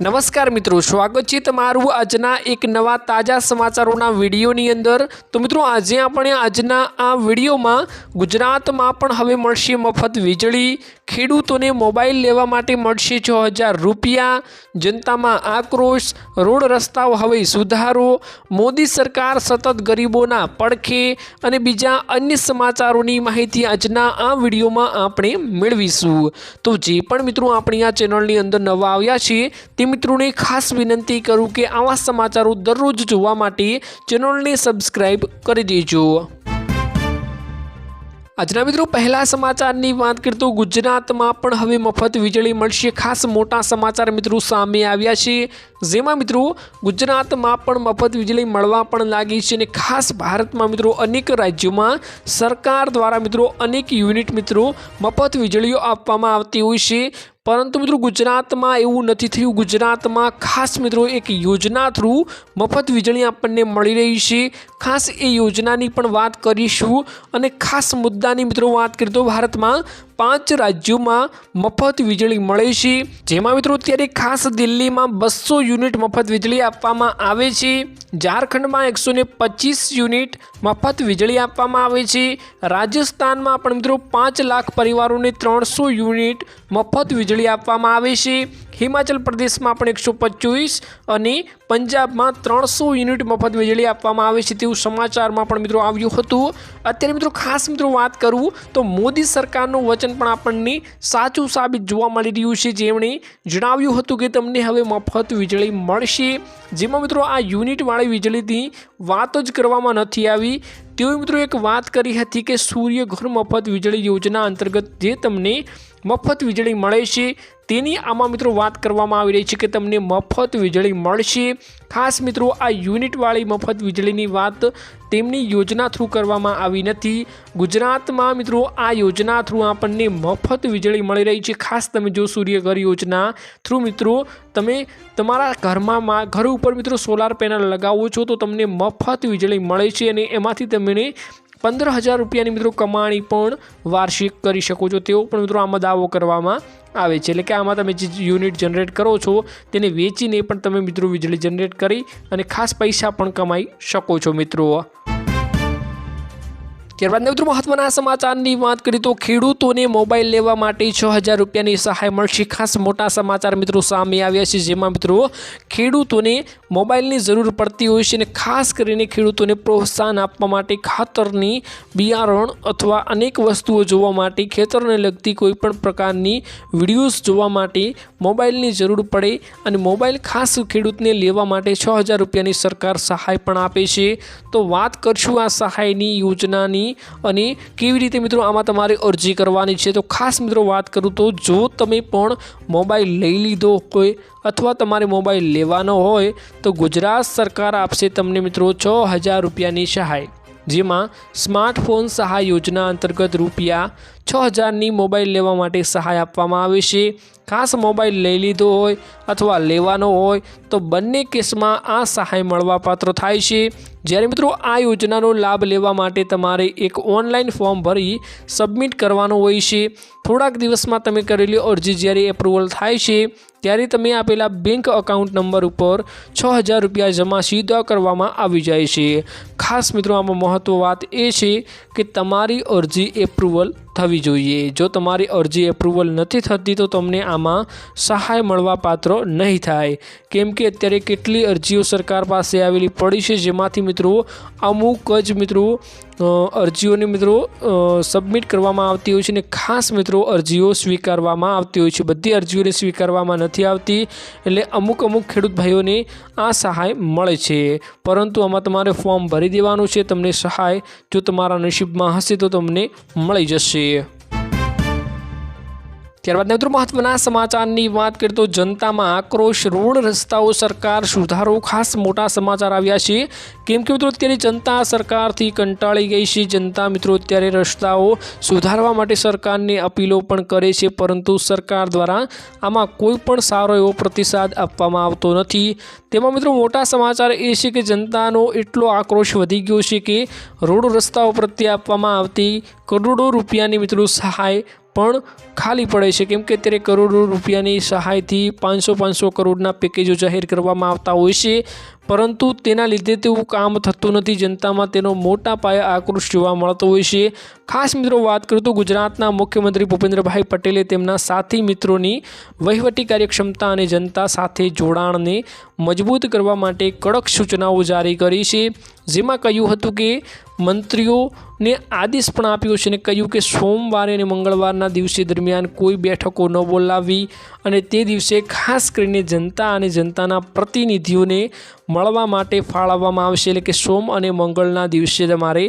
નમસ્કાર મિત્રો, સ્વાગત છે તમારું આજના એક નવા તાજા સમાચારોના વિડીયોની અંદર. તો મિત્રો, આજે આપણે આજના આ વિડીયોમાં ગુજરાતમાં પણ હવે મળશે મફત વીજળી. ખેડૂતોને મોબાઈલ લેવા માટે મળશે છ હજાર રૂપિયા. જનતામાં આક્રોશ, રોડ રસ્તાઓ હવે સુધારો. મોદી સરકાર સતત ગરીબોના પડખે. અને બીજા અન્ય સમાચારોની માહિતી આજના આ વિડીયોમાં આપણે મેળવીશું. તો જે પણ મિત્રો આપણી આ ચેનલની અંદર નવા આવ્યા છે, તે મિત્રોને ખાસ વિનંતી કરું કે આવા સમાચારો દરરોજ જોવા માટે ચેનલને સબસ્ક્રાઈબ કરી દેજો. આજના મિત્રો પહેલા સમાચારની વાત કરતો ગુજરાતમાં પણ હવે મફત વીજળી મળશે. ખાસ મોટા સમાચાર મિત્રો સામે આવ્યા છે. જેમાં મિત્રો ગુજરાતમાં પણ મફત વીજળી મળવા પણ લાગી છે અને ખાસ ભારતમાં મિત્રો અનેક રાજ્યોમાં સરકાર દ્વારા મિત્રો અનેક યુનિટ મિત્રો મફત વીજળીઓ આપવામાં આવતી હોય છે. પરંતુ મિત્રો ગુજરાતમાં એવું નથી થયું. ગુજરાતમાં ખાસ મિત્રો એક યોજના થ્રુ મફત વીજળી આપણને મળી રહી છે. ખાસ એ યોજનાની પણ વાત કરીશું. અને ખાસ મુદ્દાની મિત્રો વાત કરીએ તો ભારતમાં પાંચ રાજ્યોમાં મફત વીજળી મળે છે. જેમાં મિત્રો અત્યારે ખાસ દિલ્હીમાં બસો યુનિટ મફત વીજળી આપવામાં આવે છે. ઝારખંડમાં એકસો પચીસ યુનિટ મફત વીજળી આપવામાં આવે છે. રાજસ્થાનમાં પણ મિત્રો પાંચ લાખ પરિવારોને ત્રણસો યુનિટ મફત વીજળી આપવામાં આવે છે. હિમાચલ પ્રદેશમાં પણ એકસો પચીસ અને પંજાબમાં ત્રણસો યુનિટ મફત વીજળી આપવામાં આવે છે તેવું સમાચારમાં પણ મિત્રો આવ્યું હતું. અત્યારે મિત્રો ખાસ મિત્રો વાત કરું તો મોદી સરકારનું વચન પણ આપણને સાચું સાબિત જોવા મળી રહ્યું છે. જેમણે જણાવ્યું હતું કે તમને હવે મફત વીજળી મળશે. જેમાં મિત્રો આ યુનિટવાળી વીજળીની વાત જ કરવામાં નથી આવી. તેઓએ મિત્રો એક વાત કરી હતી કે સૂર્ય ઘર મફત વીજળી યોજના અંતર્ગત જે તમને મફત વીજળી મળે છે, તેની આમાં મિત્રો વાત કરવામાં આવી રહી છે કે તમને મફત વીજળી મળશે. ખાસ મિત્રો આ યુનિટવાળી મફત વીજળીની વાત તેમની યોજના થ્રુ કરવામાં આવી નથી. ગુજરાતમાં મિત્રો આ યોજના થ્રુ આપણને મફત વીજળી મળી રહી છે. ખાસ તમે જો સૂર્યઘર યોજના થ્રુ મિત્રો, તમે તમારા ઘરમાં ઘર ઉપર મિત્રો સોલાર પેનલ લગાવો છો તો તમને મફત વીજળી મળે છે અને એમાંથી તમને પંદર હજાર રૂપિયાની મિત્રો કમાણી પણ વાર્ષિક કરી શકો છો. તેવો પણ મિત્રો આમાં દાવો કરવામાં આવે છે. એટલે કે આમાં તમે જે યુનિટ જનરેટ કરો છો, તેને વેચીને પણ તમે મિત્રો વીજળી જનરેટ કરી અને ખાસ પૈસા પણ કમાઈ શકો છો મિત્રો. ત્યારબાદ મિત્રો મહત્વના સમાચારની વાત કરીએ તો ખેડૂતોને મોબાઈલ લેવા માટે છ હજાર રૂપિયાની સહાય મળશે. ખાસ મોટા સમાચાર મિત્રો સામે આવ્યા છે, જેમાં મિત્રો ખેડૂતોને મોબાઈલની જરૂર પડતી હોય છે અને ખાસ કરીને ખેડૂતોને પ્રોત્સાહન આપવા માટે ખાતરની બિયારણ અથવા અનેક વસ્તુઓ જોવા માટે, ખેતરને લગતી કોઈ પણ પ્રકારની વિડીયોઝ જોવા માટે મોબાઈલની જરૂર પડે અને મોબાઈલ ખાસ ખેડૂતને લેવા માટે છ હજાર રૂપિયાની સરકાર સહાય પણ આપે છે. તો વાત કરશું આ સહાયની યોજનાની અને કેવી રીતે મિત્રો આમાં તમારે અરજી કરવાની છે? તો ખાસ મિત્રો વાત કરું તો જો તમે પણ મોબાઈલ લઈ લીધો હોય અથવા તમારે મોબાઈલ લેવાનો હોય, તો ગુજરાત સરકાર આપશે તમને મિત્રો છ હજાર રૂપિયાની સહાય. જેમાં સ્માર્ટફોન સહાય યોજના અંતર્ગત રૂપિયા છ હજારની મોબાઈલ લેવા માટે સહાય આપવામાં આવે છે. ખાસ મોબાઈલ લઈ લીધો હોય અથવા લેવાનો હોય તો બંને કેસમાં આ સહાય મળવાપાત્ર થાય છે. જ્યારે મિત્રો આ યોજનાનો લાભ લેવા માટે તમારે એક ઓનલાઈન ફોર્મ ભરી સબમિટ કરવાનું હોય છે. થોડાક દિવસમાં તમે કરેલી અરજી જ્યારે એપ્રુવલ થાય છે, ત્યારે તમે આપેલા બેંક અકાઉન્ટ નંબર ઉપર છ હજાર રૂપિયા જમા સીધા કરવામાં આવી જાય છે. ખાસ મિત્રો, આમાં મહત્વ વાત એ છે કે તમારી અરજી એપ્રુવલ થવી જોઈએ. જો તમારી અરજી એપ્રુવલ નથી થતી, તો તમને આમાં સહાય મળવા પાત્ર નહીં થાય. કેમ કે અત્યારે કેટલી અરજીઓ સરકાર પાસે આવેલી પડી છે, જેમાંથી મિત્રો અમુક જ મિત્રો અરજીઓને મિત્રો સબમિટ કરવામાં આવતી હોય છે અને ખાસ મિત્રો અરજીઓ સ્વીકારવામાં આવતી હોય છે. બધી અરજીઓને સ્વીકારવામાં નથી આવતી એટલે અમુક અમુક ખેડૂત ભાઈઓને આ સહાય મળે છે. પરંતુ આમાં તમારે ફોર્મ ભરી દેવાનું છે, તમને સહાય જો તમારા નસીબમાં હશે તો તમને મળી જશે. ત્યારબાદ મિત્રો મહત્વના સમાચારની વાત કરીએ તો જનતામાં આક્રોશ રોડ રસ્તાઓ સરકાર સુધારો, ખાસ મોટા સમાચાર આવ્યા છે. કેમ કે મિત્રો, અત્યારે જનતા સરકારથી કંટાળી ગઈ છે. જનતા મિત્રો, અત્યારે રસ્તાઓ સુધારવા માટે સરકારને અપીલો પણ કરે છે, પરંતુ સરકાર દ્વારા આમાં કોઈ પણ સારો એવો પ્રતિસાદ આપવામાં આવતો નથી. તેમાં મિત્રો, મોટા સમાચાર એ છે કે જનતાનો એટલો આક્રોશ વધી ગયો છે કે રોડ રસ્તાઓ પ્રત્યે આપવામાં આવતી કરોડો રૂપિયાની મિત્રો સહાય પણ ખાલી પડે છે. કેમ કે અત્યારે કરોડો રૂપિયાની સહાયથી પાંચસો પાંચસો કરોડના પેકેજો જાહેર કરવામાં આવતા હોય છે. પરંતુ તેના લીધે તેવું કામ થતું નથી. જનતામાં તેનો મોટા પાયે આક્રોશ જોવા મળતો હોય છે. ખાસ મિત્રો વાત કરું તો ગુજરાતના મુખ્યમંત્રી ભૂપેન્દ્રભાઈ પટેલે તેમના સાથી મિત્રોની વહીવટી કાર્યક્ષમતા અને જનતા સાથે જોડાણને મજબૂત કરવા માટે કડક સૂચનાઓ જારી કરી છે. જેમાં કહ્યું હતું કે મંત્રીઓને આદેશ પણ આપ્યો છે અને કહ્યું કે સોમવારે અને મંગળવારના દિવસે દરમિયાન કોઈ બેઠકો ન બોલાવવી અને તે દિવસે ખાસ કરીને જનતા અને જનતાના પ્રતિનિધિઓને મળવા માટે ફાળવવામાં આવશે. એટલે કે સોમ અને મંગળના દિવસે તમારે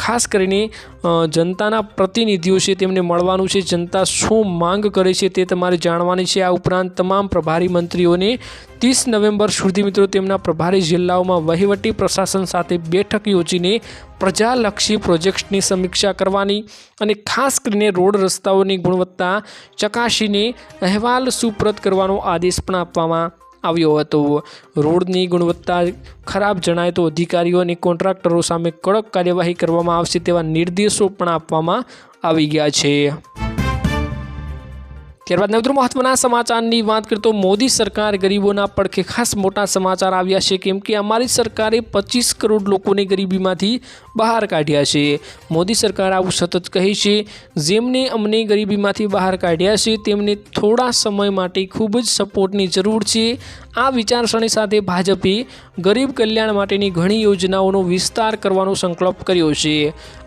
ખાસ કરીને જનતાના પ્રતિનિધિઓ છે તેમને મળવાનું છે. જનતા શું માંગ કરે છે તે તમારે જાણવાની છે. આ ઉપરાંત તમામ પ્રભારી મંત્રીઓને ત્રીસ નવેમ્બર સુધી મિત્રો તેમના પ્રભારી જિલ્લાઓમાં વહીવટી પ્રશાસન સાથે બેઠક યોજીને પ્રજાલક્ષી પ્રોજેક્ટ્સની સમીક્ષા કરવાની અને ખાસ કરીને રોડ રસ્તાઓની ગુણવત્તા ચકાસીને અહેવાલ સુપ્રત કરવાનો આદેશ પણ આપવામાં આવ્યો હતો. રોડની ગુણવત્તા ખરાબ જણાય તો અધિકારીઓ અને કોન્ટ્રાક્ટરો સામે કડક કાર્યવાહી કરવામાં આવશે તેવા નિર્દેશો પણ આપવામાં આવી ગયા છે. ત્યારબાદ મિત્રો મહત્વના સમાચારની વાત કરીએ તો મોદી સરકાર ગરીબોના પડખે ખાસ મોટા સમાચાર આવ્યા છે, કેમ કે અમારી સરકારે પચીસ કરોડ લોકોને ગરીબીમાંથી બહાર કાઢ્યા છે. મોદી સરકાર આવું સતત કહે છે, જેમને અમને ગરીબીમાંથી બહાર કાઢ્યા છે, તેમને થોડા સમય માટે ખૂબ જ સપોર્ટની જરૂર છે. આ વિચારસરણી સાથે ભાજપે ગરીબ કલ્યાણ માટેની ઘણી યોજનાઓનો વિસ્તાર કરવાનો સંકલ્પ કર્યો છે.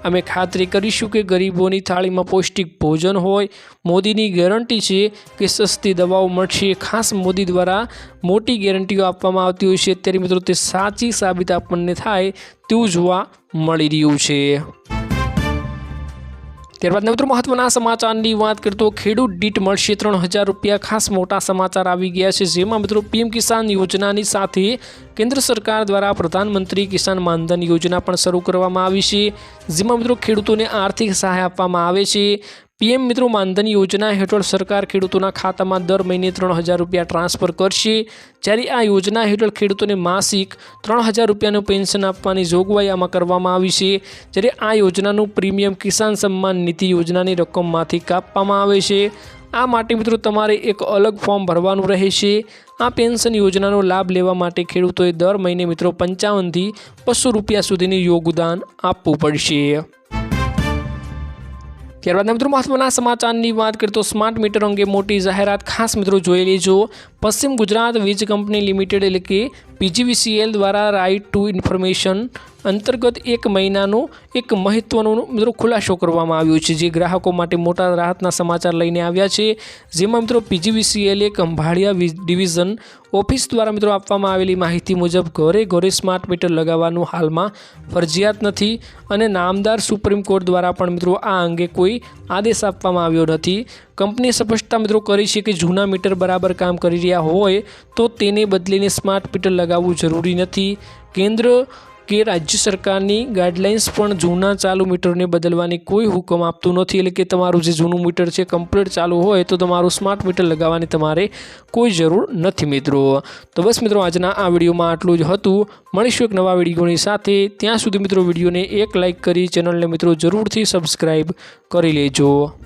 અમે ખાતરી કરીશું કે ગરીબોની થાળીમાં પૌષ્ટિક ભોજન હોય, મોદીની ગેરંટી છે કે સસ્તી દવાઓ મળશે. ખાસ મોદી દ્વારા મોટી ગેરંટીઓ આપવામાં આવતી હોય છે. અત્યારે મિત્રો તે સાચી સાબિત આપણને થાય તેવું જોવા મળી રહ્યું છે. ત્યારબાદ મિત્રો મહત્વના સમાચારની વાત કરતો ખેડૂત દીઠ મળશે ત્રણ હજાર રૂપિયા. ખાસ મોટા સમાચાર આવી ગયા છે. જેમાં મિત્રો પીએમ કિસાન યોજનાની સાથે કેન્દ્ર સરકાર દ્વારા પ્રધાનમંત્રી કિસાન માનધન યોજના પણ શરૂ કરવામાં આવી છે. જેમાં મિત્રો ખેડૂતોને આર્થિક સહાય આપવામાં આવે છે. પીએમ મિત્રો માનધન યોજના હેઠળ સરકાર ખેડૂતોના ખાતામાં દર મહિને ત્રણ હજાર રૂપિયા ટ્રાન્સફર કરશે. જ્યારે આ યોજના હેઠળ ખેડૂતોને માસિક ત્રણ હજાર રૂપિયાનું પેન્શન આપવાની જોગવાઈ આમાં કરવામાં આવી છે. જ્યારે આ યોજનાનું પ્રીમિયમ કિસાન સન્માન નિધિ યોજનાની રકમમાંથી કાપવામાં આવે છે. આ માટે મિત્રો તમારે એક અલગ ફોર્મ ભરવાનું રહેશે. આ પેન્શન યોજનાનો લાભ લેવા માટે ખેડૂતોએ દર મહિને મિત્રો પંચાવનથી બસો રૂપિયા સુધીનું યોગદાન આપવું પડશે. ત્યારબાદ મિત્રો મહત્વના સમાચારની વાત કરીએ તો સ્માર્ટ મીટર અંગે મોટી જાહેરાત ખાસ મિત્રો જોઈ લેજો પશ્ચિમ ગુજરાત વીજ કંપની લિમિટેડ એટલે કે પીજીવીસીએલ દ્વારા રાઇટ ટુ ઇન્ફોર્મેશન અંતર્ગત એક મહિનાનો એક મહત્વનો મિત્રો ખુલાસો કરવામાં આવ્યો છે. જે ગ્રાહકો માટે મોટા રાહતના સમાચાર લઈને આવ્યા છે. જેમાં મિત્રો પીજીવીસીએલે ખંભાળિયા ડિવિઝન ઓફિસ દ્વારા મિત્રો આપવામાં આવેલી માહિતી મુજબ ઘરે ઘરે સ્માર્ટ મીટર લગાવવાનું હાલમાં ફરજિયાત નથી અને નામદાર સુપ્રીમ કોર્ટ દ્વારા પણ મિત્રો આ અંગે કોઈ આદેશ આપવામાં આવ્યો નથી. કંપનીએ સ્પષ્ટતા મિત્રો કરી છે કે જૂના મીટર બરાબર કામ કરી રહ્યા હોય તો તેને બદલીને સ્માર્ટ મીટર લગાવવું જરૂરી નથી. કેન્દ્ર કે રાજ્ય સરકારની ગાઈડલાઇન્સ પણ જૂના ચાલુ મીટરને બદલવાની કોઈ હુકમ આપતું નથી. એટલે કે તમારું જે જૂનું મીટર છે કમ્પ્લીટ ચાલુ હોય તો તમારું સ્માર્ટ મીટર લગાવવાની તમારે કોઈ જરૂર નથી મિત્રો. તો બસ મિત્રો આજના આ વિડીયોમાં આટલું જ હતું. મળીશું એક નવા વિડીયોની સાથે. ત્યાં સુધી મિત્રો વિડીયોને એક લાઇક કરી ચેનલને મિત્રો જરૂરથી સબસ્ક્રાઈબ કરી લેજો.